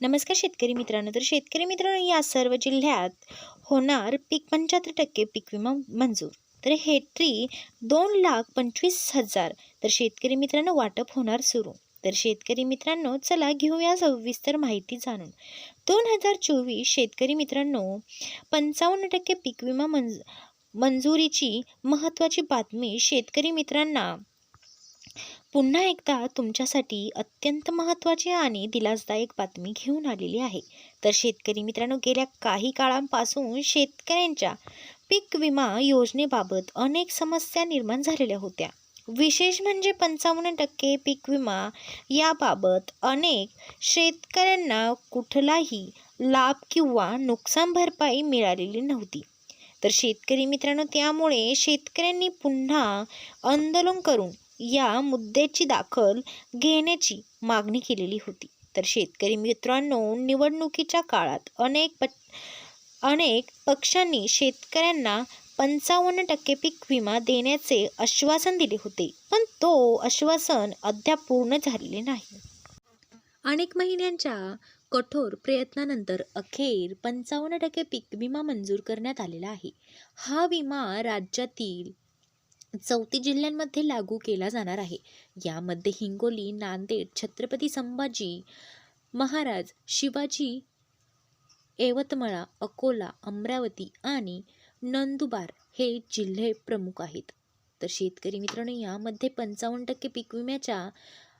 नमस्कार शेतकरी मित्रांनो. तर शेतकरी मित्रांनो या सर्व जिल्ह्यात होणार पीक पंच्याहत्तर टक्के पीक विमा मंजूर. तर हेक्टरी दोन लाख पंचवीस हजार. तर शेतकरी मित्रांनो वाटप होणार सुरू. तर शेतकरी मित्रांनो चला घेऊया सविस्तर माहिती जाणून. दोन हजार चोवीस शेतकरी मित्रांनो पंचावन्न टक्के पीक विमा मंज मंजुरीची महत्त्वाची बातमी शेतकरी मित्रांना पुन्हा एकदा तुमच्यासाठी अत्यंत महत्त्वाची आणि दिलासदायक बातमी घेऊन आलेली आहे. तर शेतकरी मित्रांनो गेल्या काही काळांपासून शेतकऱ्यांच्या पीक विमा योजनेबाबत अनेक समस्या निर्माण झालेल्या होत्या. विशेष म्हणजे पंचावन्न टक्के पीक विमा याबाबत अनेक शेतकऱ्यांना कुठलाही लाभ किंवा नुकसान भरपाई मिळालेली नव्हती. तर शेतकरी मित्रांनो त्यामुळे शेतकऱ्यांनी पुन्हा आंदोलन करून या मुद्द्याची दाखल घेण्याची मागणी केलेली होती. तर शेतकरी मित्रांनो निवडणुकीच्या काळात अनेक प अनेक पक्षांनी शेतकऱ्यांना पंचावन्न टक्के पीक विमा देण्याचे आश्वासन दिले होते. पण तो आश्वासन अद्याप पूर्ण झालेले नाही. अनेक महिन्यांच्या कठोर प्रयत्नानंतर अखेर पंचावन्न टक्के पीक विमा मंजूर करण्यात आलेला आहे. हा विमा राज्यातील चौतीस जिल्ह्यांमध्ये लागू केला जाणार आहे. यामध्ये हिंगोली नांदेड छत्रपती संभाजी महाराज शिवाजी यवतमाळ अकोला अमरावती आणि नंदुबार हे जिल्हे प्रमुख आहेत. तर शेतकरी मित्रांनो यामध्ये पंचावन्न टक्के पीक विम्याच्या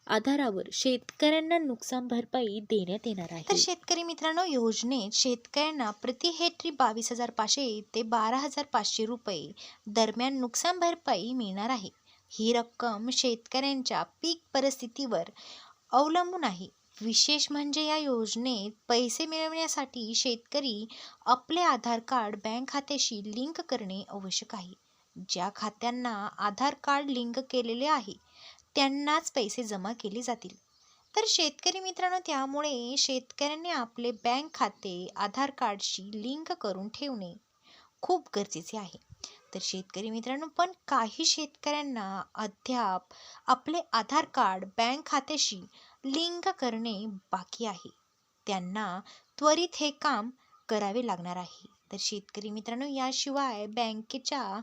आधारावर शेतकऱ्यांना नुकसान भरपाई देण्यात येणार आहे. तर शेतकरी मित्रांनो योजनेत शेतकऱ्यांना प्रति हेक्टरी बावीस हजार पाचशे ते बारा हजार पाचशे रुपये दरम्यान नुकसान भरपाई मिळणार आहे. ही रक्कम शेतकऱ्यांच्या पीक परिस्थितीवर अवलंबून आहे. विशेष म्हणजे या योजनेत पैसे मिळवण्यासाठी शेतकरी आपले आधार कार्ड बँक खात्याशी लिंक करणे आवश्यक आहे. ज्या खात्यांना आधार कार्ड लिंक केलेले आहे त्यांनाच पैसे जमा केले जातील. तर शेतकरी मित्रांनो त्यामुळे शेतकऱ्यांनी आपले बँक खाते आधार कार्डशी लिंक करून ठेवणे खूप गरजेचे आहे. तर शेतकरी मित्रांनो पण काही शेतकऱ्यांना अद्याप आपले आधार कार्ड बँक खात्याशी लिंक करणे बाकी आहे. त्यांना त्वरित हे काम करावे लागणार आहे. तर शेतकरी मित्रांनो याशिवाय बँकेच्या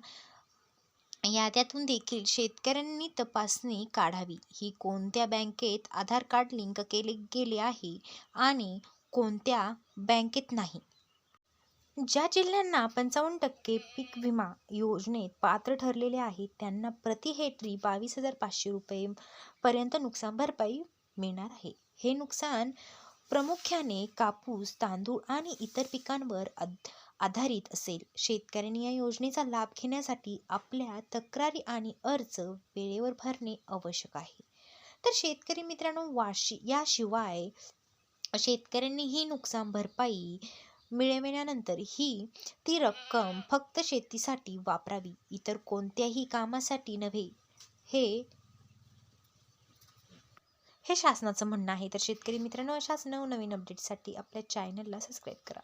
याद्यातून देखील शेतकऱ्यांनी तपासणी काढावी. ही कोणत्या बँकेत आधार कार्ड लिंक केले गेले आहे आणि कोणत्या बँकेत नाही? ज्या जिल्ह्यांना पंचावन्न टक्के पीक विमा योजनेत पात्र ठरलेले आहेत त्यांना प्रति हेक्टरी बावीस हजार पाचशे रुपये पर्यंत नुकसान भरपाई मिळणार आहे. हे नुकसान प्रामुख्याने कापूस तांदूळ आणि इतर पिकांवर आधारित असेल. शेतकऱ्यांनी या योजनेचा लाभ घेण्यासाठी आपल्या तक्रारी आणि अर्ज वेळेवर भरणे आवश्यक आहे. तर शेतकरी मित्रांनो वाशी याशिवाय शेतकऱ्यांनी ही नुकसान भरपाई मिळविल्यानंतर ही ती रक्कम फक्त शेतीसाठी वापरावी इतर कोणत्याही कामासाठी नव्हे. हे हे शासनाचं म्हणणं आहे. तर शेतकरी मित्रांनो अशाच नवनवीन अपडेटसाठी आपल्या चॅनलला सबस्क्राईब करा.